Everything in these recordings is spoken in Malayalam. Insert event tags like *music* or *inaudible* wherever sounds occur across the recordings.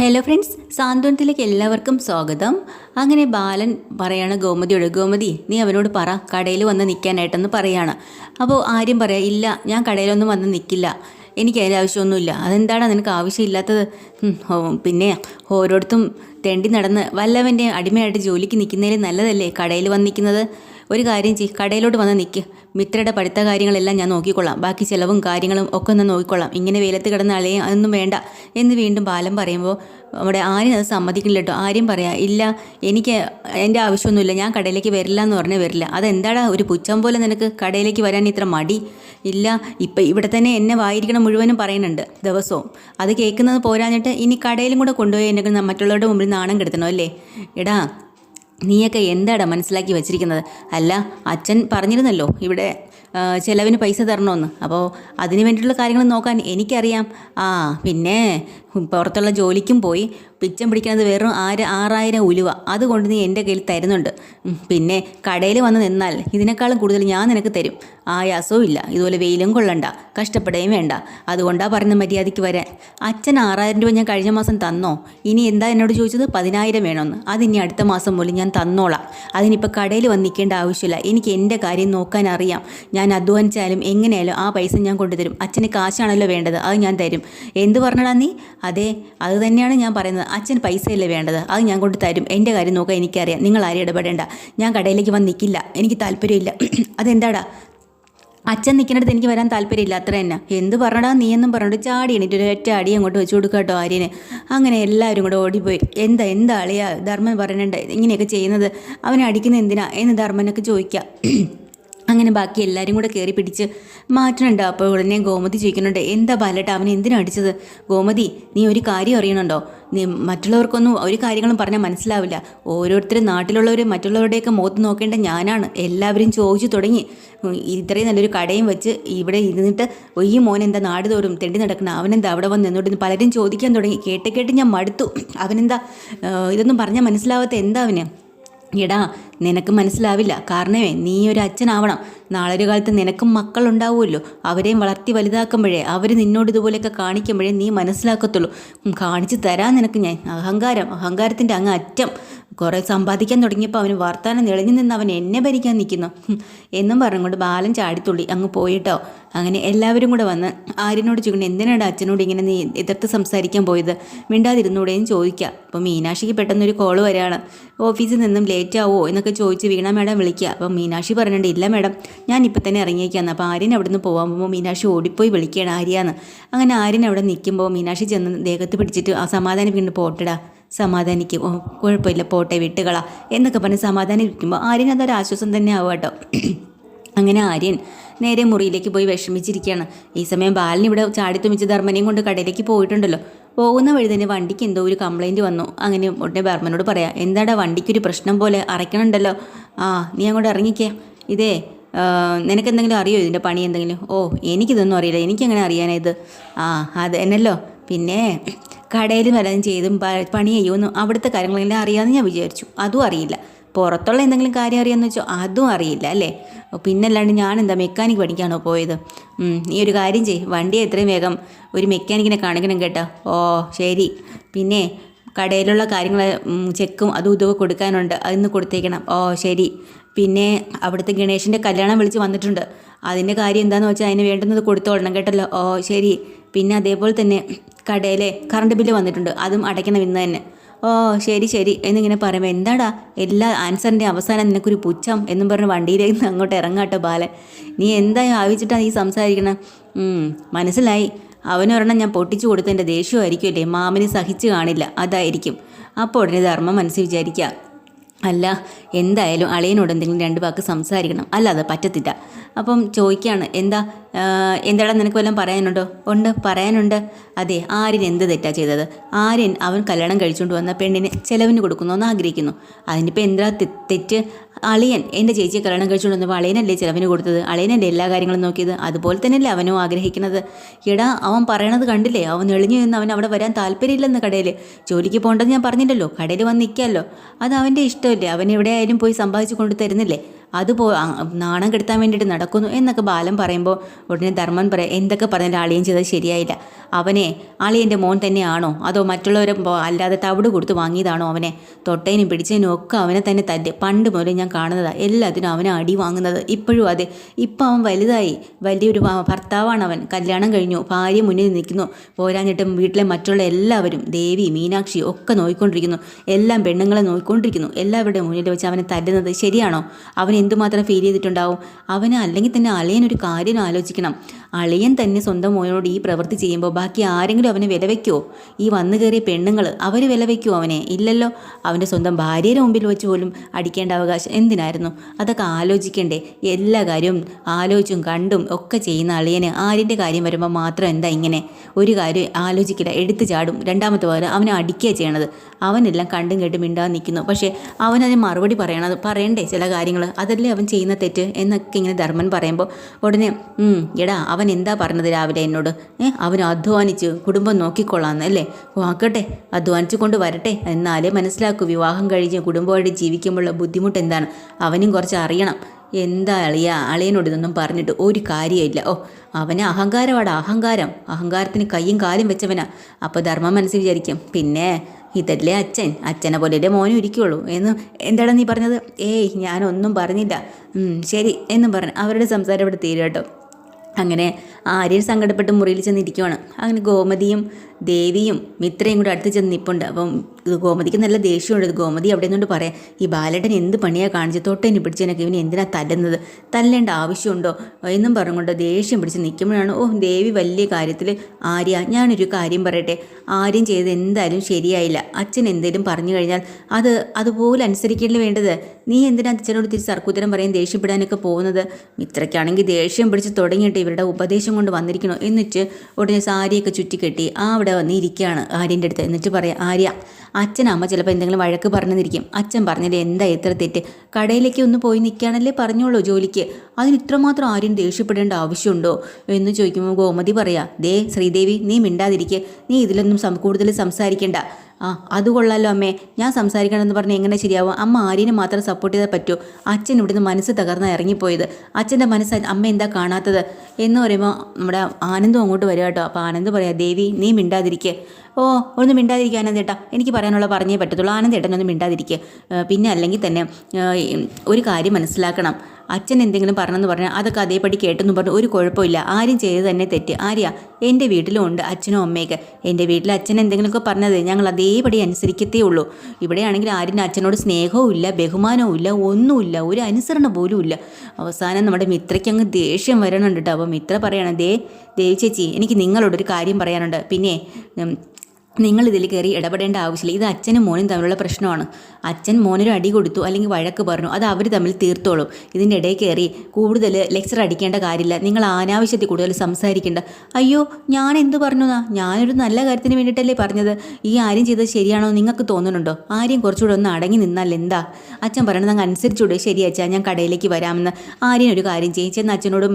ഹലോ ഫ്രണ്ട്സ് സാന്ത്വനത്തിലേക്ക് എല്ലാവർക്കും സ്വാഗതം. അങ്ങനെ ബാലൻ പറയാണ് ഗോമതിയോട് ഗോമതി നീ അവനോട് പറ കടയിൽ വന്ന് നിൽക്കാനായിട്ടെന്ന് പറയാണ്. അപ്പോൾ ആര്യം പറയാം ഇല്ല ഞാൻ കടയിലൊന്നും വന്ന് നിൽക്കില്ല എനിക്ക് അതിന്റെ ആവശ്യമൊന്നുമില്ല. അതെന്താണ് നിനക്ക് ആവശ്യമില്ലാത്തത്? പിന്നെ ഓരോരുത്തും തെണ്ടി നടന്ന് വല്ലവന്റെ അടിമയായിട്ട് ജോലിക്ക് നിൽക്കുന്നതിൽ നല്ലതല്ലേ? കടയിൽ വന്ന് നിൽക്കുന്നത് ഒരു കാര്യം ചെയ് കടയിലോട്ട് വന്ന് നിൽക്ക് മിത്രയുടെ പഠിത്ത കാര്യങ്ങളെല്ലാം ഞാൻ നോക്കിക്കൊള്ളാം. ബാക്കി ചിലവും കാര്യങ്ങളും ഒക്കെ ഒന്ന് നോക്കിക്കൊള്ളാം. ഇങ്ങനെ വെയിലത്ത് കിടന്ന അളയെ അതൊന്നും വേണ്ട എന്ന് വീണ്ടും ബാലം പറയുമ്പോൾ അവിടെ ആരും അത് സമ്മതിക്കില്ല കേട്ടോ ആരും പറയാം ഇല്ല എനിക്ക് എന്റെ ആവശ്യമൊന്നുമില്ല. ഞാൻ കടയിലേക്ക് വരില്ല എന്ന് പറഞ്ഞാൽ വരില്ല. അതെന്താടാ ഒരു പുച്ഛം പോലെ നിനക്ക് കടയിലേക്ക് വരാൻ ഇത്ര മടി? ഇല്ല ഇപ്പം ഇവിടെ തന്നെ എന്നെ വായിരിക്കണം മുഴുവനും പറയുന്നുണ്ട് ദിവസവും. അത് കേൾക്കുന്നത് പോരാഞ്ഞിട്ട് ഇനി കടയിലും കൂടെ കൊണ്ടുപോയി എന്നെ മറ്റുള്ളവരുടെ മുമ്പിൽ നാണം കെടുത്തണം അല്ലേ? എടാ നീയൊക്കെ എന്താടാ മനസ്സിലാക്കി വെച്ചിരിക്കുന്നത്? അല്ല അച്ഛൻ പറഞ്ഞിരുന്നല്ലോ ഇവിടെ ചെലവിന് പൈസ തരണമെന്ന്. അപ്പോൾ അതിന് വേണ്ടിയിട്ടുള്ള കാര്യങ്ങൾ നോക്കാൻ എനിക്കറിയാം. ആ പിന്നെ പുറത്തുള്ള ജോലിക്കും പോയി പിച്ചം പിടിക്കുന്നത് വെറും ആറ് ആറായിരം ഉലുവ. അതുകൊണ്ട് നീ എന്റെ കയ്യിൽ തരുന്നുണ്ട്. പിന്നെ കടയിൽ വന്ന് നിന്നാൽ ഇതിനേക്കാളും കൂടുതൽ ഞാൻ നിനക്ക് തരും. ആയാസവും ഇല്ല. ഇതുപോലെ വെയിലും കൊള്ളണ്ട. കഷ്ടപ്പെടുകയും വേണ്ട. അതുകൊണ്ടാണ് പറഞ്ഞ മര്യാദയ്ക്ക് വരാൻ. അച്ഛൻ ആറായിരം രൂപ ഞാൻ കഴിഞ്ഞ മാസം തന്നോ? ഇനി എന്താ എന്നോട് ചോദിച്ചത്? പതിനായിരം വേണമെന്ന് അതിനി അടുത്ത മാസം പോലും ഞാൻ തന്നോളാം. അതിനിപ്പോൾ കടയിൽ വന്ന് നിൽക്കേണ്ട ആവശ്യമില്ല. എനിക്ക് എന്റെ കാര്യം നോക്കാൻ അറിയാം. ഞാൻ അധ്വാനിച്ചാലും എങ്ങനെയായാലും ആ പൈസ ഞാൻ കൊണ്ടുതരും. അച്ഛന് കാശാണല്ലോ വേണ്ടത് അത് ഞാൻ തരും. എന്ത് പറഞ്ഞടാ നീ? അതെ അത് തന്നെയാണ് ഞാൻ പറയുന്നത്. അച്ഛൻ പൈസയല്ലേ വേണ്ടത് അത് ഞാൻ കൊണ്ട് തരും. എന്റെ കാര്യം നോക്കാൻ എനിക്കറിയാം. നിങ്ങൾ ആരും ഇടപെടേണ്ട. ഞാൻ കടയിലേക്ക് വന്ന് നിൽക്കില്ല എനിക്ക് താല്പര്യമില്ല. *clears throat* അതെന്താടാ? അച്ഛൻ നിൽക്കുന്നിടത്ത് എനിക്ക് വരാൻ താല്പര്യമില്ല. അത്ര തന്നെ. എന്ത് പറഞ്ഞടാ നീ എന്നും പറഞ്ഞിട്ട് ചാടി എണീറ്റ് ഒരു ഒറ്റ അടി അങ്ങോട്ട് വെച്ച് കൊടുക്കുക കേട്ടോ ആര്യന്. അങ്ങനെ എല്ലാവരും കൂടെ ഓടിപ്പോയി. എന്താ എന്താ അളിയാ? ധർമ്മൻ പറയുന്നുണ്ട് ഇങ്ങനെയൊക്കെ ചെയ്യുന്നത്. അവനെ അടിക്കുന്നത് എന്തിനാ? എന്ന് ധർമ്മനൊക്കെ ചോദിക്കാം. *clears throat* അങ്ങനെ ബാക്കി എല്ലാവരും കൂടെ കയറി പിടിച്ച് മാറ്റണുണ്ട്. അപ്പോൾ ഉടനെ ഗോമതി ചോദിക്കുന്നുണ്ട് എന്താ ബാലട്ട അവനെ എന്തിനാ അടിച്ചത്? ഗോമതി നീ ഒരു കാര്യം അറിയണുണ്ടോ? നീ മറ്റുള്ളവർക്കൊന്നും ഒരു കാര്യങ്ങളും പറഞ്ഞാൽ മനസ്സിലാവില്ല. ഓരോരുത്തരും നാട്ടിലുള്ളവർ മറ്റുള്ളവരുടെയൊക്കെ മുഖത്ത് നോക്കേണ്ട ഞാനാണ്. എല്ലാവരും ചോദിച്ചു തുടങ്ങി. ഇത്രയും നല്ലൊരു കടയും വെച്ച് ഇവിടെ ഇരുന്നിട്ട് ഈ മോൻ എന്താ നാട് തോറും തെണ്ടി നടക്കണം? അവനെന്താ അവിടെ വന്ന് നിന്നോട്ട് പലരും ചോദിക്കാൻ തുടങ്ങി. കേട്ട് കേട്ട് ഞാൻ മടുത്തു. അവനെന്താ ഇതൊന്നും പറഞ്ഞാൽ മനസ്സിലാവാത്ത എന്താ അവന്? എടാ നിനക്ക് മനസ്സിലാവില്ല. കാരണമേ നീ ഒരു അച്ഛനാവണം. ഒരു കാലത്ത് നിനക്കും മക്കളുണ്ടാവുമല്ലോ. അവരെയും വളർത്തി വലുതാക്കുമ്പോഴേ അവർ നിന്നോട് ഇതുപോലെയൊക്കെ കാണിക്കുമ്പോഴേ നീ മനസ്സിലാക്കത്തുള്ളൂ. കാണിച്ചു തരാൻ നിനക്ക് ഞാൻ. അഹങ്കാരം അഹങ്കാരത്തിന്റെ അങ്ങ് അറ്റം. കുറേ സമ്പാദിക്കാൻ തുടങ്ങിയപ്പോൾ അവന് വർത്താനം നിളഞ്ഞു നിന്ന് അവൻ എന്നെ ഭരിക്കാൻ നിൽക്കുന്നു. എന്നും പറഞ്ഞുകൊണ്ട് ബാലൻ ചാടിത്തുള്ളി അങ്ങ് പോയിട്ടോ. അങ്ങനെ എല്ലാവരും കൂടെ വന്ന് ആര്യനോട് ചോദിക്കണം എന്തിനാണ് അച്ഛനോട് ഇങ്ങനെ നീ എതിർത്ത് സംസാരിക്കാൻ പോയത്? മിണ്ടാതിരുന്നൂടെയും ചോദിക്കുക അപ്പോൾ മീനാക്ഷിക്ക് പെട്ടെന്നൊരു കോൾ വരികയാണ് ഓഫീസിൽ നിന്നും ലേറ്റ് ആവുമോ എന്നൊക്കെ ചോദിച്ച് വീണ മേഡം വിളിക്കുക അപ്പം മീനാക്ഷി പറഞ്ഞിട്ടുണ്ട് ഇല്ല മേഡം ഞാൻ ഇപ്പം തന്നെ ഇറങ്ങിയേക്കാന്ന്. അപ്പോൾ ആര്യൻ അവിടെ നിന്ന് പോകാൻ പോകുമ്പോൾ മീനാക്ഷി ഓടിപ്പോയി വിളിക്കുകയാണ് ആര്യാന്ന്. അങ്ങനെ ആര്യൻ അവിടെ നിൽക്കുമ്പോൾ മീനാക്ഷി ചെന്ന് ദേഹത്ത് പിടിച്ചിട്ട് ആ സമാധാനം വീണ്ടും പോട്ടടാ. സമാധാനിക്കും. ഓ കുഴപ്പമില്ല പോട്ടെ വിട്ടുകളാ. എന്നൊക്കെ പറഞ്ഞ് സമാധാനിപ്പിക്കുമ്പോൾ ആര്യൻ അതൊരു ആശ്വാസം തന്നെ ആവും കേട്ടോ അങ്ങനെ ആര്യൻ നേരെ മുറിയിലേക്ക് പോയി വിഷമിച്ചിരിക്കുകയാണ്. ഈ സമയം ബാലൻ ഇവിടെ ചാടിത്തുമിച്ച് ധർമ്മനെയും കൊണ്ട് കടയിലേക്ക് പോയിട്ടുണ്ടല്ലോ. പോകുന്ന വഴി തന്നെ വണ്ടിക്ക് എന്തോ ഒരു കംപ്ലൈന്റ് വന്നു. അങ്ങനെ ഉടനെ ബർമ്മനോട് പറയാം എന്താടാ വണ്ടിക്കൊരു പ്രശ്നം പോലെ അറയ്ക്കണുണ്ടല്ലോ. ആ നീ അങ്ങോട്ട് ഇറങ്ങിക്കേ. ഇതേ നിനക്ക് നിനക്കെന്തെങ്കിലും അറിയോ ഇതിന്റെ പണി എന്തെങ്കിലും? ഓ എനിക്കിതൊന്നും അറിയില്ല. എനിക്കങ്ങനെ അറിയാനായത്? ആ അത് എന്നല്ലോ പിന്നെ കടയിൽ വല്ലതും ചെയ്തും പണി ചെയ്യുമെന്നും അവിടുത്തെ കാര്യങ്ങളെല്ലാം അറിയാമെന്ന് ഞാൻ വിചാരിച്ചു. അതും അറിയില്ല. പുറത്തുള്ള എന്തെങ്കിലും കാര്യം അറിയാമെന്ന് വെച്ചോ അതും അറിയില്ല അല്ലേ? പിന്നല്ലാണ്ട് ഞാൻ എന്താ മെക്കാനിക് പഠിക്കാണോ പോയത്? നീ ഒരു കാര്യം ചെയ്യ്. വണ്ടി എത്രയും വേഗം ഒരു മെക്കാനിക്കിനെ കാണിക്കണം കേട്ടോ. ഓ ശരി. പിന്നെ കടയിലുള്ള കാര്യങ്ങൾ ചെക്കും അതും ഇതൊക്കെ കൊടുക്കാനുണ്ട്. അതിന്ന് കൊടുത്തേക്കണം. ഓ ശരി. പിന്നെ അവിടുത്തെ ഗണേഷിന്റെ കല്യാണം വിളിച്ച് വന്നിട്ടുണ്ട്. അതിന്റെ കാര്യം എന്താണെന്ന് വെച്ചാൽ അതിന് വേണ്ടുന്നത് കൊടുത്തോളണം കേട്ടല്ലോ. ഓ ശരി. പിന്നെ അതേപോലെ തന്നെ കടയിലെ കറണ്ട് ബില്ല് വന്നിട്ടുണ്ട്. അതും അടയ്ക്കണം ഇന്ന് തന്നെ. ഓ ശരി ശരി. എന്നിങ്ങനെ പറയുമ്പോൾ എന്താടാ? എല്ലാ ആൻസറിന്റെ അവസാനം നിനക്കൊരു പുച്ഛം എന്നും പറഞ്ഞ് വണ്ടിയിലേക്ക് നിന്ന് അങ്ങോട്ട് ഇറങ്ങാട്ടോ ബാലൻ. നീ എന്തായി ആവിച്ചിട്ടാണ് നീ സംസാരിക്കണം? മനസ്സിലായി. അവനൊരെണ്ണം ഞാൻ പൊട്ടിച്ചു കൊടുത്തതിന്റെ ദേഷ്യമായിരിക്കുമല്ലേ മാമിന് സഹിച്ചു കാണില്ല. അതായിരിക്കും. അപ്പോൾ ഉടനെ ധർമ്മം മനസ്സിൽ വിചാരിക്കുക. അല്ല എന്തായാലും അളിയനോട് എന്തെങ്കിലും രണ്ട് വാക്ക് സംസാരിക്കണം. അല്ല അത് പറ്റത്തില്ല. അപ്പം ചോദിക്കുകയാണ് എന്താ എന്താടാ നിനക്ക് വല്ലതും പറയാനുണ്ടോ? ഉണ്ട് പറയാനുണ്ട്. അതെ ആര്യൻ എന്ത് തെറ്റാ ചെയ്തത്? ആര്യൻ അവൻ കല്യാണം കഴിച്ചുകൊണ്ട് വന്ന പെണ്ണിന് ചെലവിന് കൊടുക്കുന്നു ആഗ്രഹിക്കുന്നു. അതിനിപ്പോൾ എന്താ തെറ്റ്? അളിയൻ എന്റെ ചേച്ചിയെ കല്യാണം കഴിച്ചുകൊണ്ട് വന്നപ്പോൾ അളിയനല്ലേ ചിലവിന് കൊടുത്തത്? അളിയനല്ലേ എല്ലാ കാര്യങ്ങളും നോക്കിയത്? അതുപോലെ തന്നെയല്ലേ അവനും ആഗ്രഹിക്കുന്നത്. എടാ അവൻ പറയണത് കണ്ടില്ലേ? അവൻ എളിഞ്ഞു നിന്ന് അവൻ അവിടെ വരാൻ താല്പര്യമില്ലെന്ന് കടയിൽ ജോലിക്ക് പോകേണ്ടത് ഞാൻ പറഞ്ഞില്ലല്ലോ കടയിൽ വന്ന് നിൽക്കാമല്ലോ അത് അവന്റെ ഇഷ്ടമല്ലേ? അവൻ എവിടെയായാലും പോയി സമ്പാദിച്ചു കൊണ്ട് തരുന്നില്ലേ? അത് പോ നാണം കെടുത്താൻ വേണ്ടിയിട്ട് നടക്കുന്നു എന്നൊക്കെ ബാലൻ പറയുമ്പോൾ ഉടനെ ധർമ്മൻ പറയാം എന്തൊക്കെ പറഞ്ഞാലും അളിയൻ ചെയ്തത് ശരിയായില്ല. അവനെ അളിയന്റെ മോൻ തന്നെയാണോ? അതോ മറ്റുള്ളവരെ അല്ലാതെ തവിട് കൊടുത്ത് വാങ്ങിയതാണോ അവനെ? തൊട്ടേനും പിടിച്ചതിനും ഒക്കെ അവനെ തന്നെ തല്ല് പണ്ട് മുതലേ ഞാൻ കാണുന്നതാണ് എല്ലാത്തിനും അവനെ അടി വാങ്ങുന്നത്. ഇപ്പോഴും അതെ. ഇപ്പം അവൻ വലുതായി. വലിയൊരു ഭർത്താവാണ് അവൻ. കല്യാണം കഴിഞ്ഞു. ഭാര്യ മുന്നിൽ നിൽക്കുന്നു. പോരാഞ്ഞിട്ടും വീട്ടിലെ മറ്റുള്ള എല്ലാവരും ദേവി മീനാക്ഷി ഒക്കെ നോക്കിക്കൊണ്ടിരിക്കുന്നു എല്ലാം പെണ്ണുങ്ങളെ നോക്കിക്കൊണ്ടിരിക്കുന്നു എല്ലാവരുടെ മുന്നിൽ വെച്ച് അവനെ തല്ലുന്നത് ശരിയാണോ? അവൻ എന്തുമാത്രം ഫീൽ ചെയ്തിട്ടുണ്ടാവും? അവനെ അല്ലെങ്കിൽ തന്നെ അളിയൻ ഒരു കാര്യം ആലോചിക്കണം. അളിയൻ തന്നെ സ്വന്തം മോനോട് ഈ പ്രവൃത്തി ചെയ്യുമ്പോൾ ബാക്കി ആരെങ്കിലും അവനെ വില വയ്ക്കുമോ ഈ വന്നു കയറിയ പെണ്ണുങ്ങൾ അവർ വില വയ്ക്കുമോ അവനെ? ഇല്ലല്ലോ. അവന്റെ സ്വന്തം ഭാര്യയുടെ മുമ്പിൽ വെച്ച് പോലും അടിക്കേണ്ട അവകാശം എന്തിനായിരുന്നു? അതൊക്കെ ആലോചിക്കണ്ടേ. എല്ലാ കാര്യവും ആലോചിച്ചും കണ്ടും ഒക്കെ ചെയ്യുന്ന അളിയന് ആരിന്റെ കാര്യം വരുമ്പോൾ മാത്രം എന്താ ഇങ്ങനെ? ഒരു കാര്യം ആലോചിക്കില്ല. എടുത്തു ചാടും. രണ്ടാമത്തെ പകരം അവനെ അടിക്കുക ചെയ്യണത്. അവനെല്ലാം കണ്ടും കേട്ടും മിണ്ടാതെ നിൽക്കുന്നു. പക്ഷേ അവനതിന് മറുപടി പറയണത് പറയണ്ടേ ചില കാര്യങ്ങൾ അതല്ലേ അവൻ ചെയ്യുന്ന തെറ്റ് എന്നൊക്കെ ഇങ്ങനെ ധർമ്മൻ പറയുമ്പോൾ ഉടനെ "ഉം, എടാ അവൻ എന്താ പറഞ്ഞത് രാവിലെ എന്നോട്? ഏഹ് അവൻ അധ്വാനിച്ച് കുടുംബം നോക്കിക്കൊള്ളാം അല്ലേ? ഓ ആക്കട്ടെ അധ്വാനിച്ചു കൊണ്ട് വരട്ടെ. എന്നാലേ മനസ്സിലാക്കൂ വിവാഹം കഴിഞ്ഞ് കുടുംബമായിട്ട് ജീവിക്കുമ്പോഴുള്ള ബുദ്ധിമുട്ട് എന്താണ്? അവനും കുറച്ച് അറിയണം. എന്താ അളിയ അളിയനോട് ഇതൊന്നും പറഞ്ഞിട്ട് ഒരു കാര്യമില്ല ഓ അവന് അഹങ്കാരമാണ് അഹങ്കാരം. അഹങ്കാരത്തിന് കയ്യും കാലും വെച്ചവനാ. അപ്പോൾ ധർമ്മം മനസ്സിൽ വിചാരിക്കും പിന്നെ ഇതല്ലേ അച്ഛൻ? അച്ഛനെ പോലെയല്ലേ മോനും ഇരിക്കുള്ളൂ? എന്ന് എന്താണ് നീ പറഞ്ഞത്? ഏയ് ഞാനൊന്നും പറഞ്ഞില്ല. ശരി എന്നും പറഞ്ഞു അവരുടെ സംസാരം ഇവിടെ തീരും അങ്ങനെ ആര്യൻ സങ്കടപ്പെട്ട് മുറിയിൽ ചെന്നിരിക്കുവാണ്. അങ്ങനെ ഗോമതിയും ദേവിയും മിത്രയും കൂടെ അടുത്ത് ചെന്ന് നിൽപ്പുണ്ട് അപ്പം ഗോമതിക്ക് നല്ല ദേഷ്യമുണ്ട്. ഗോമതി അവിടെ നിന്നുകൊണ്ട് പറയാം ഈ ബാലേട്ടൻ എന്ത് പണിയാണ് കാണിച്ച് തൊട്ടേനെ പിടിച്ചതിനൊക്കെ ഇവന് എന്തിനാ തല്ലുന്നത്? തല്ലേണ്ട ആവശ്യമുണ്ടോ? എന്നും പറഞ്ഞുകൊണ്ട് ദേഷ്യം പിടിച്ച് നിൽക്കുമ്പോഴാണ് ഓ ദേവി വലിയ കാര്യത്തിൽ ആര്യ? ഞാനൊരു കാര്യം പറയട്ടെ. ആര്യം ചെയ്ത് എന്തായാലും ശരിയായില്ല. അച്ഛൻ എന്തേലും പറഞ്ഞു കഴിഞ്ഞാൽ അത് അതുപോലെ അനുസരിക്കേണ്ടി വേണ്ടത്. നീ എന്തിനാ അച്ഛനോട് തിരിച്ച് സർക്കുത്തരം പറയും ദേഷ്യപ്പെടാനൊക്കെ പോകുന്നത്? മിത്രയ്ക്കാണെങ്കിൽ ദേഷ്യം പിടിച്ച് തുടങ്ങിയിട്ട് ഇവരുടെ ഉപദേശം കൊണ്ട് വന്നിരിക്കണോ? എന്നിട്ട് ഉടനെ സാരിയൊക്കെ ചുറ്റിക്കെട്ടി ആ വന്ന് ഇരിക്കുകയാണ് ആര്യന്റെ അടുത്ത്. എന്നിട്ട് പറയാം ആര്യ അച്ഛൻ അമ്മ ചിലപ്പോൾ എന്തെങ്കിലും വഴക്ക് പറഞ്ഞെന്നിരിക്കും. അച്ഛൻ പറഞ്ഞത് എന്താ ഇത്ര തെറ്റ്? കടയിലേക്ക് ഒന്ന് പോയി നിൽക്കുകയാണല്ലേ പറഞ്ഞോളൂ ജോലിക്ക്. അതിന് ഇത്രമാത്രം ആരും ദേഷ്യപ്പെടേണ്ട ആവശ്യമുണ്ടോ? എന്ന് ചോദിക്കുമ്പോൾ ഗോമതി പറയാ ദേ ശ്രീദേവി നീ മിണ്ടാതിരിക്കെ. നീ ഇതിലൊന്നും കൂടുതൽ സംസാരിക്കേണ്ട. ആ അത് കൊള്ളാലോ അമ്മേ. ഞാൻ സംസാരിക്കണമെന്ന് പറഞ്ഞ് എങ്ങനെ ശരിയാവും? അമ്മ ആര്യനെ മാത്രം സപ്പോർട്ട് ചെയ്താൽ പറ്റുമോ അച്ഛൻ ഇവിടുന്ന് മനസ്സ് തകർന്ന ഇറങ്ങിപ്പോയത്. അച്ഛന്റെ മനസ്സ് അമ്മ എന്താ കാണാത്തത്? എന്ന് പറയുമ്പോൾ നമ്മുടെ ആനന്ദം അങ്ങോട്ട് വരിക കേട്ടോ. അപ്പോൾ ആനന്ദ് പറയാം ദേവി നീ മിണ്ടാതിരിക്കേ. ഓ ഒന്ന് മിണ്ടാതിരിക്കുക ആനന്ദേട്ടാ എനിക്ക് പറയാനുള്ള പറഞ്ഞേ പറ്റത്തുള്ളൂ. ആനന്ദേട്ടനൊന്നും മിണ്ടാതിരിക്കുക പിന്നെ അല്ലെങ്കിൽ തന്നെ ഒരു കാര്യം മനസ്സിലാക്കണം. അച്ഛൻ എന്തെങ്കിലും പറഞ്ഞെന്ന് പറഞ്ഞാൽ അതൊക്കെ അതേപടി കേട്ടെന്ന് പറഞ്ഞു. ഒരു കുഴപ്പമില്ല. ആരും ചെയ്ത് തന്നെ തെറ്റ്. ആര്യ? എന്റെ വീട്ടിലും ഉണ്ട് അച്ഛനും അമ്മയൊക്കെ. എന്റെ വീട്ടിൽ അച്ഛൻ എന്തെങ്കിലുമൊക്കെ പറഞ്ഞത് ഞങ്ങൾ അതേപടി അനുസരിക്കത്തേ ഉള്ളൂ. ഇവിടെയാണെങ്കിൽ ആരും അച്ഛനോട് സ്നേഹവും ഇല്ല ബഹുമാനവും ഇല്ല ഒന്നുമില്ല ഒരു അനുസരണ പോലും ഇല്ല. അവസാനം നമ്മുടെ മിത്രയ്ക്ക് അങ്ങ് ദേഷ്യം വരണുണ്ട് കേട്ടോ. അപ്പോൾ മിത്ര പറയണം ദേ ദേവി ചേച്ചി എനിക്ക് നിങ്ങളോടൊരു കാര്യം പറയാനുണ്ട്. പിന്നെ നിങ്ങൾ ഇതിൽ കയറി ഇടപെടേണ്ട ആവശ്യമില്ല. ഇത് അച്ഛനും മോനും തമ്മിലുള്ള പ്രശ്നമാണ്. അച്ഛൻ മോനൊരു അടി കൊടുത്തു അല്ലെങ്കിൽ വഴക്ക് പറഞ്ഞു അത് അവർ തമ്മിൽ തീർത്തോളും. ഇതിന്റെ ഇടയിൽ കയറി കൂടുതൽ ലെക്ചർ അടിക്കേണ്ട കാര്യമില്ല. നിങ്ങൾ അനാവശ്യത്തിൽ കൂടുതൽ സംസാരിക്കേണ്ട. അയ്യോ ഞാൻ എന്ത് പറഞ്ഞു എന്നാ ഞാനൊരു നല്ല കാര്യത്തിന് വേണ്ടിയിട്ടല്ലേ പറഞ്ഞത്. ഈ ആര്യം ചെയ്തത് ശരിയാണോ നിങ്ങൾക്ക് തോന്നുന്നുണ്ടോ? ആര്യം കുറച്ചുകൂടെ ഒന്ന് അടങ്ങി നിന്നാൽ എന്താ? അച്ഛൻ പറയണത് അങ്ങ് അനുസരിച്ചുകൂടെ ശരി അച്ഛാ ഞാൻ കടയിലേക്ക് വരാമെന്ന്. ആര്യൻ ഒരു കാര്യം ചെയ്യും. ചെന്ന് അച്ഛനോട്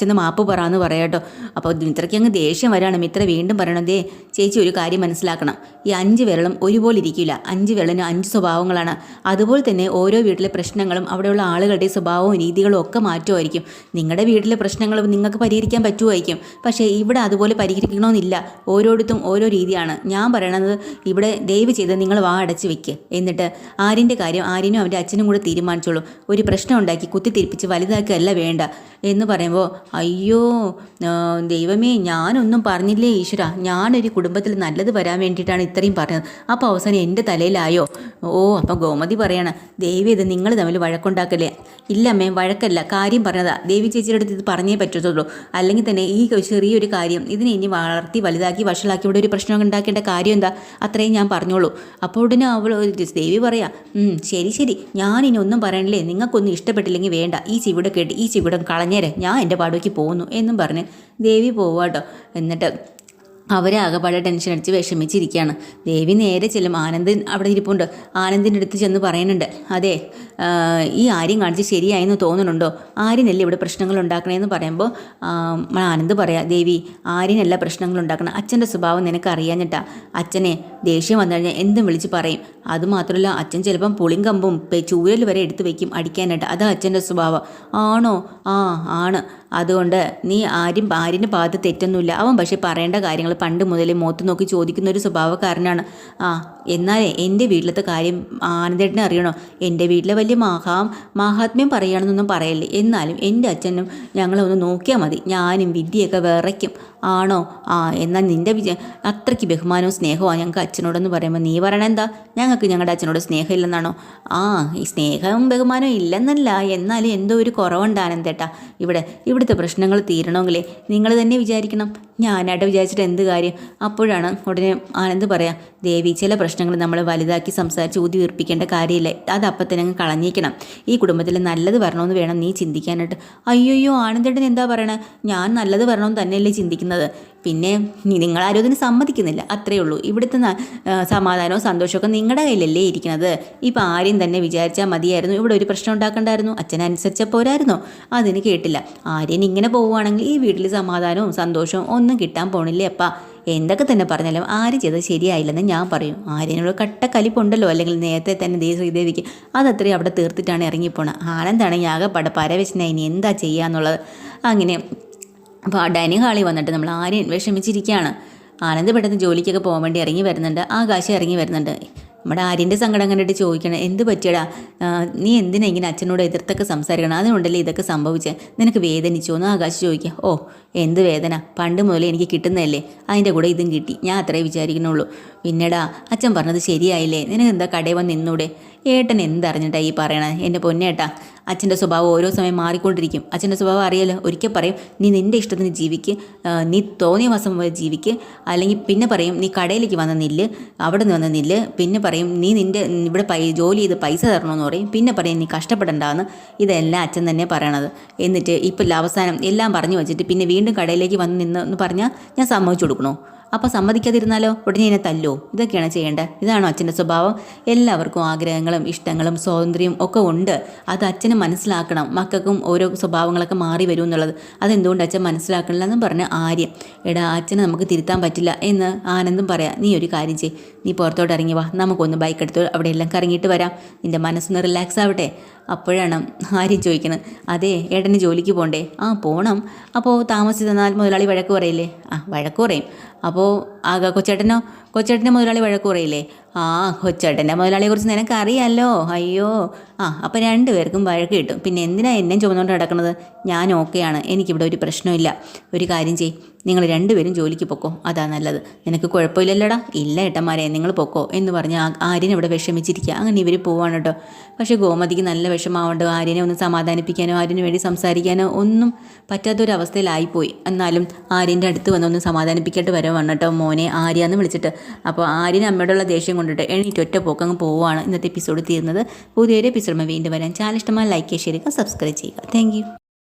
ചെന്ന് മാപ്പ് പറയാമെന്ന് പറയാട്ടോ അപ്പോൾ മിത്രയ്ക്ക് അങ്ങ് ദേഷ്യം വരാണ്. മിത്ര വീണ്ടും പറയണതേ ചേച്ചി ഒരു കാര്യം മനസ്സിലാക്കണം. ഈ അഞ്ച് വിരളും ഒരുപോലെ ഇരിക്കില്ല. അഞ്ച് വിരലിന് അഞ്ച് സ്വഭാവങ്ങളാണ്. അതുപോലെ തന്നെ ഓരോ വീട്ടിലെ പ്രശ്നങ്ങളും അവിടെയുള്ള ആളുകളുടെ സ്വഭാവവും രീതികളും ഒക്കെ മാറ്റുമായിരിക്കും. നിങ്ങളുടെ വീട്ടിലെ പ്രശ്നങ്ങൾ നിങ്ങൾക്ക് പരിഹരിക്കാൻ പറ്റുമായിരിക്കും. പക്ഷേ ഇവിടെ അതുപോലെ പരിഹരിക്കണമെന്നില്ല ഓരോരുത്തും ഓരോ രീതിയാണ്. ഞാൻ പറയണത് ഇവിടെ ദയവ് ചെയ്ത് നിങ്ങൾ വാ അടച്ച് വെക്ക്. എന്നിട്ട് ആര്യന്റെ കാര്യം ആരിനും അവന്റെ അച്ഛനും കൂടെ തീരുമാനിച്ചോളൂ. ഒരു പ്രശ്നം ഉണ്ടാക്കി കുത്തിത്തിരിപ്പിച്ച് വലുതാക്കുകയല്ല വേണ്ട. എന്ന് പറയുമ്പോൾ അയ്യോ ദൈവമേ ഞാനൊന്നും പറഞ്ഞില്ലേ ഈശ്വര? ഞാനൊരു കുടുംബത്തിൽ നല്ലത് വരാൻ വേണ്ടിയിട്ടാണ് ഇത്രയും പറഞ്ഞത്. അപ്പോൾ അവസാനം എന്റെ തലയിലായോ? ഓ അപ്പോൾ ഗോമതി പറയാണ് ദൈവം ഇത് നിങ്ങൾ തമ്മിൽ വഴക്കുണ്ടാക്കല്ലേ? ഇല്ല അമ്മേ വഴക്കല്ല. കാര്യം പറഞ്ഞതാ. ദേവി ചേച്ചിയുടെ അടുത്ത് ഇത് പറഞ്ഞേ പറ്റത്തുള്ളൂ. അല്ലെങ്കിൽ തന്നെ ഈ ചെറിയൊരു കാര്യം ഇതിനെ ഇനി വളർത്തി വലുതാക്കി വഷളാക്കി ഇവിടെ ഒരു പ്രശ്നം ഉണ്ടാക്കേണ്ട കാര്യം എന്താ? അത്രയും ഞാൻ പറഞ്ഞോളൂ. അപ്പോൾ ഉടനെ അവൾ ദേവി പറയാ "ഉം, ശരി ശരി. ഞാനിനി ഒന്നും പറയണില്ലേ? നിങ്ങൾക്കൊന്നും ഇഷ്ടപ്പെട്ടില്ലെങ്കിൽ വേണ്ട. ഈ ചിവിടെ കേട്ട് ഈ ചിവിടം കളഞ്ഞേരെ. ഞാൻ എന്റെ പാടുവയ്ക്ക് പോകുന്നു എന്നും പറഞ്ഞ് ദേവി പോവാട്ടോ എന്നിട്ട് അവരെ ആകെപ്പാടെ ടെൻഷൻ അടിച്ച് വിഷമിച്ചിരിക്കുകയാണ്. ദേവി നേരെ ചെല്ലും. ആനന്ദൻ അവിടെ ഇരിപ്പുണ്ട്. ആനന്ദിന്റെ അടുത്ത് ചെന്ന് പറയുന്നുണ്ട്. അതെ ഈ ആര്യം കാണിച്ച് ശരിയായെന്ന് തോന്നുന്നുണ്ടോ? ആര്യനല്ലേ ഇവിടെ പ്രശ്നങ്ങൾ ഉണ്ടാക്കണേന്ന് പറയുമ്പോൾ ആനന്ദ് പറയാം ദേവി ആര്യനല്ല പ്രശ്നങ്ങൾ ഉണ്ടാക്കണം. അച്ഛന്റെ സ്വഭാവം നിനക്ക് അറിയാഞ്ഞിട്ടാ അച്ഛനെ ദേഷ്യം വന്നു കഴിഞ്ഞാൽ എന്തും വിളിച്ച് പറയും. അതുമാത്രമല്ല അച്ഛൻ ചിലപ്പം പുളിയും കമ്പും പെ- ചൂരൽ വരെ എടുത്ത് വയ്ക്കും അടിക്കാനായിട്ട്. അത് അച്ഛന്റെ സ്വഭാവം. ആണോ? ആ ആണ്. അതുകൊണ്ട് നീ ആരും ആരിന്റെ ഭാഗത്ത് തെറ്റൊന്നുമില്ല. അവൻ പക്ഷേ പറയേണ്ട കാര്യങ്ങൾ പണ്ട് മുതലേ മോത്ത് നോക്കി ചോദിക്കുന്ന ഒരു സ്വഭാവക്കാരനാണ്. ആ എന്നാലേ എന്റെ വീട്ടിലത്തെ കാര്യം ആനന്ദേട്ടനെ അറിയണോ? എന്റെ വീട്ടിലെ വലിയ മഹാ മഹാത്മ്യം പറയുകയാണെന്നൊന്നും പറയല്ലേ. എന്നാലും എന്റെ അച്ഛനും ഞങ്ങളെ ഒന്ന് നോക്കിയാൽ മതി. ഞാനും വിദ്യയൊക്കെ വിറയ്ക്കും. ആണോ? ആ എന്നാൽ നിന്റെ വിജയ അത്രയ്ക്ക് ബഹുമാനവും സ്നേഹവും ഞങ്ങൾക്ക് അച്ഛനോടെന്ന് പറയുമ്പോൾ. നീ പറയണ എന്താ? ഞങ്ങൾക്ക് ഞങ്ങളുടെ അച്ഛനോട് സ്നേഹമില്ലെന്നാണോ? ആ ഈ സ്നേഹവും ബഹുമാനവും ഇല്ലെന്നല്ല. എന്നാലും എന്തോ ഒരു കുറവുണ്ട് ആനന്ദേട്ടാ. ഇവിടെ ഇവിടുത്തെ പ്രശ്നങ്ങൾ തീരണമെങ്കിലേ നിങ്ങൾ തന്നെ വിചാരിക്കണം. ഞാനായിട്ട് വിചാരിച്ചിട്ട് എന്ത് കാര്യം? അപ്പോഴാണ് ഉടനെ ആനന്ദ് പറയാം ദേവി ചില പ്രശ്നങ്ങൾ നമ്മൾ വലുതാക്കി സംസാരിച്ച് ഊതി വീർപ്പിക്കേണ്ട കാര്യമില്ല. അത് അപ്പം തന്നെ അങ്ങ് കളഞ്ഞേക്കണം ഈ കുടുംബത്തിൽ നല്ലത് വരണമെന്ന് വേണം നീ ചിന്തിക്കാനായിട്ട്. അയ്യോയ്യോ ആനന്ദേട്ടൻ എന്താ പറയണത് ഞാൻ നല്ലത് വരണമെന്ന് തന്നെയല്ലേ ചിന്തിക്കുന്നത്. പിന്നെ നിങ്ങളാരും അതിന് സമ്മതിക്കുന്നില്ല. അത്രയേ ഉള്ളൂ. ഇവിടുത്തെ സമാധാനവും സന്തോഷമൊക്കെ നിങ്ങളുടെ കയ്യിലല്ലേ ഇരിക്കുന്നത് ഇപ്പം ആരെയും തന്നെ വിചാരിച്ചാൽ മതിയായിരുന്നു. ഇവിടെ ഒരു പ്രശ്നം ഉണ്ടാക്കണ്ടായിരുന്നു. അച്ഛനനുസരിച്ച പോരായിരുന്നോ അതിന് കേട്ടില്ല. ആരെയും ഇങ്ങനെ പോവുകയാണെങ്കിൽ ഈ വീട്ടിൽ സമാധാനവും സന്തോഷവും ഒന്നും കിട്ടാൻ പോണില്ലേ അപ്പാ? എന്തൊക്കെ തന്നെ പറഞ്ഞാലും ആര് ചെയ്തത് ശരിയായില്ലെന്ന് ഞാൻ പറയും. ആര്യനോട് കട്ട കലിപ്പുണ്ടല്ലോ അല്ലെങ്കിൽ നേരത്തെ തന്നെ ദേ ശ്രീദേവിക്ക് അതത്രയും അവിടെ തീർത്തിട്ടാണ് ഇറങ്ങിപ്പോണത്. ആനന്ദാണെങ്കിൽ ആകെപ്പട പരവശന ഇനി എന്താ ചെയ്യാന്നുള്ളത്? അങ്ങനെ അപ്പോൾ ഡൈനിങ് ഹാളിൽ വന്നിട്ട് നമ്മൾ ആര്യൻ വിഷമിച്ചിരിക്കുകയാണ്. ആനന്ദ് പെട്ടെന്ന് ജോലിക്കൊക്കെ പോകാൻ വേണ്ടി ഇറങ്ങി വരുന്നുണ്ട്. ആകാശം ഇറങ്ങി വരുന്നുണ്ട്. നമ്മുടെ ആര്യന്റെ സങ്കടം കണ്ടിട്ട് ചോദിക്കണം എന്ത് പറ്റിയടാ? നീ എന്തിനാ ഇങ്ങനെ അച്ഛനോട് എതിർത്തൊക്കെ സംസാരിക്കണം? അതുകൊണ്ടല്ലേ ഇതൊക്കെ സംഭവിച്ചത് നിനക്ക് വേദനിച്ചോ? എന്ന് ആകാശ് ചോദിക്കുക ഓ എന്ത് വേദന? പണ്ട് മുതലേ എനിക്ക് കിട്ടുന്നതല്ലേ? അതിന്റെ കൂടെ ഇതും കിട്ടി. ഞാൻ അത്രേ വിചാരിക്കുന്നുള്ളൂ. പിന്നെടാ അച്ഛൻ പറഞ്ഞത് ശരിയായില്ലേ? നിനക്ക് എന്താ കടയിൽ വന്ന് നിന്നൂടെ? ഏട്ടൻ എന്തറിഞ്ഞിട്ടാ ഈ പറയണത് എന്റെ പൊന്നേട്ടാ അച്ഛന്റെ സ്വഭാവം ഓരോ സമയം മാറിക്കൊണ്ടിരിക്കും. അച്ഛന്റെ സ്വഭാവം അറിയാലോ? ഒരിക്കൽ പറയും നീ നിന്റെ ഇഷ്ടത്തിന് ജീവിക്ക് നീ തോന്നിയ മാസം വരെ ജീവിക്ക്. അല്ലെങ്കിൽ പിന്നെ പറയും നീ കടയിലേക്ക് വന്ന നില്ല് അവിടെ നിന്ന് വന്ന നില്ല്. പിന്നെ പറയും നീ നിന്റെ ഇവിടെ പൈ ജോലി ചെയ്ത് പൈസ തരണമെന്ന് പറയും. പിന്നെ പറയും നീ കഷ്ടപ്പെടണ്ടെന്ന്. ഇതെല്ലാം അച്ഛൻ തന്നെ പറയണത്. എന്നിട്ട് ഇപ്പോൾ അവസാനം എല്ലാം പറഞ്ഞു വെച്ചിട്ട് പിന്നെ വീണ്ടും കടയിലേക്ക് വന്ന് നിന്ന് എന്ന് പറഞ്ഞാൽ ഞാൻ സമ്മതിച്ചു കൊടുക്കണോ. അപ്പോൾ സമ്മതിക്കാതിരുന്നാലോ? ഉടനെ എന്നെ തല്ലോ. ഇതൊക്കെയാണ് ചെയ്യേണ്ടത്. ഇതാണോ അച്ഛന്റെ സ്വഭാവം? എല്ലാവർക്കും ആഗ്രഹങ്ങളും ഇഷ്ടങ്ങളും സ്വാതന്ത്ര്യവും ഒക്കെ ഉണ്ട്. അത് അച്ഛനെ മനസ്സിലാക്കണം. മക്കൾക്കും ഓരോ സ്വഭാവങ്ങളൊക്കെ മാറി വരും എന്നുള്ളത്. അതെന്തുകൊണ്ട് അച്ഛൻ മനസ്സിലാക്കണില്ല എന്നും പറഞ്ഞ് ആര്യം. എടാ അച്ഛനെ നമുക്ക് തിരുത്താൻ പറ്റില്ല എന്ന് ആനന്ദം പറയാം നീ ഒരു കാര്യം ചെയ് നീ പുറത്തോട്ട് ഇറങ്ങി വാ. നമുക്കൊന്ന് ബൈക്ക് എടുത്ത് അവിടെ എല്ലാം കറങ്ങിയിട്ട് വരാം. നിന്റെ മനസ്സൊന്ന് റിലാക്സ് ആവട്ടെ. അപ്പോഴാണ് ആര്യം ചോദിക്കുന്നത് അതെ ഏട്ടന് ജോലിക്ക് പോകണ്ടേ ആ പോകണം അപ്പോൾ താമസിച്ച് തന്നാൽ മുതലാളി വഴക്ക് പറയില്ലേ? ആ വഴക്ക് പറയും. അപ്പോൾ ആകെ കൊച്ചേട്ടനോ? കൊച്ചേട്ടന്റെ മുതലാളി വഴക്ക് പറയില്ലേ? ആ കൊച്ചേട്ടന്റെ മുതലാളിയെക്കുറിച്ച് നിനക്ക് അറിയാമല്ലോ അയ്യോ. ആ അപ്പോൾ രണ്ടുപേർക്കും വഴക്ക് കിട്ടും. പിന്നെ എന്തിനാ എന്നെ ചുമന്നുകൊണ്ട് നടക്കുന്നത്? ഞാൻ ഓക്കെയാണ്. എനിക്കിവിടെ ഒരു പ്രശ്നമില്ല ഒരു കാര്യം ചെയ് നിങ്ങൾ രണ്ടുപേരും ജോലിക്ക് പൊക്കോ. അതാ നല്ലത്. നിനക്ക് കുഴപ്പമില്ലല്ലോടാ? ഇല്ല ഏട്ടന്മാരെ നിങ്ങൾ പൊക്കോ എന്ന് പറഞ്ഞ് ആര്യനെ ഇവിടെ വിഷമിച്ചിരിക്കുക. അങ്ങനെ ഇവർ പോവാണ് കേട്ടോ. പക്ഷേ ഗോമതിക്ക് നല്ല വിഷമാവുണ്ട് ആര്യനെ ഒന്ന് സമാധാനിപ്പിക്കാനോ ആര്യന് വേണ്ടി സംസാരിക്കാനോ ഒന്നും പറ്റാത്തൊരവസ്ഥയിലായിപ്പോയി. എന്നാലും ആര്യന്റെ അടുത്ത് വന്നൊന്ന് സമാധാനിപ്പിക്കാട്ട് വരവാണ് കേട്ടോ മോനെ ആര്യ എന്ന് വിളിച്ചിട്ട്. അപ്പോൾ ആര്യന് അമ്മയോടുള്ള ദേഷ്യം കൊണ്ടിട്ട് എണീറ്റ് ഒറ്റ പോക്കങ്ങ് പോവുകയാണ് ഇന്നത്തെ എപ്പിസോഡ് തീരുന്നത്. പുതിയൊരു എപ്പിസോഡ് വീണ്ടും വരാൻ ചാനൽ ഇഷ്ടമായി ലൈക്ക് ചെയ്യുക സബ്സ്ക്രൈബ് ചെയ്യുക താങ്ക്